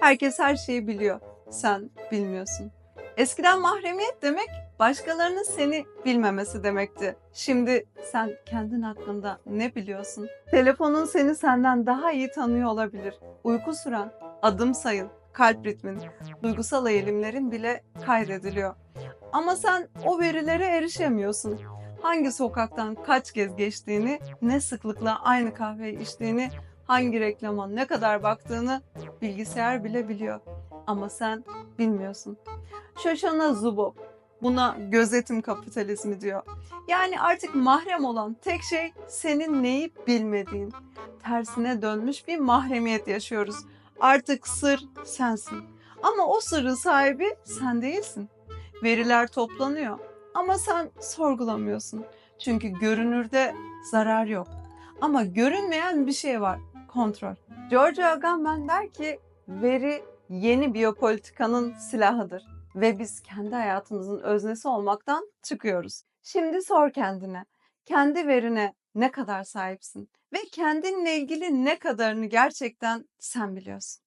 Herkes her şeyi biliyor. Sen bilmiyorsun. Eskiden mahremiyet demek başkalarının seni bilmemesi demekti. Şimdi sen kendin hakkında ne biliyorsun? Telefonun seni senden daha iyi tanıyor olabilir. Uyku süren, adım sayın, kalp ritmin, duygusal eğilimlerin bile kaydediliyor. Ama sen o verilere erişemiyorsun. Hangi sokaktan kaç kez geçtiğini, ne sıklıkla aynı kahveyi içtiğini, hangi reklama ne kadar baktığını bilgisayar bile biliyor. Ama sen bilmiyorsun. Shoshana Zuboff buna gözetim kapitalizmi diyor. Yani artık mahrem olan tek şey senin neyi bilmediğin. Tersine dönmüş bir mahremiyet yaşıyoruz. Artık sır sensin. Ama o sırrın sahibi sen değilsin. Veriler toplanıyor ama sen sorgulamıyorsun. Çünkü görünürde zarar yok. Ama görünmeyen bir şey var. Kontrol. Giorgio Agamben der ki veri yeni biyopolitikanın silahıdır ve biz kendi hayatımızın öznesi olmaktan çıkıyoruz. Şimdi sor kendine. Kendi verine ne kadar sahipsin ve kendinle ilgili ne kadarını gerçekten sen biliyorsun.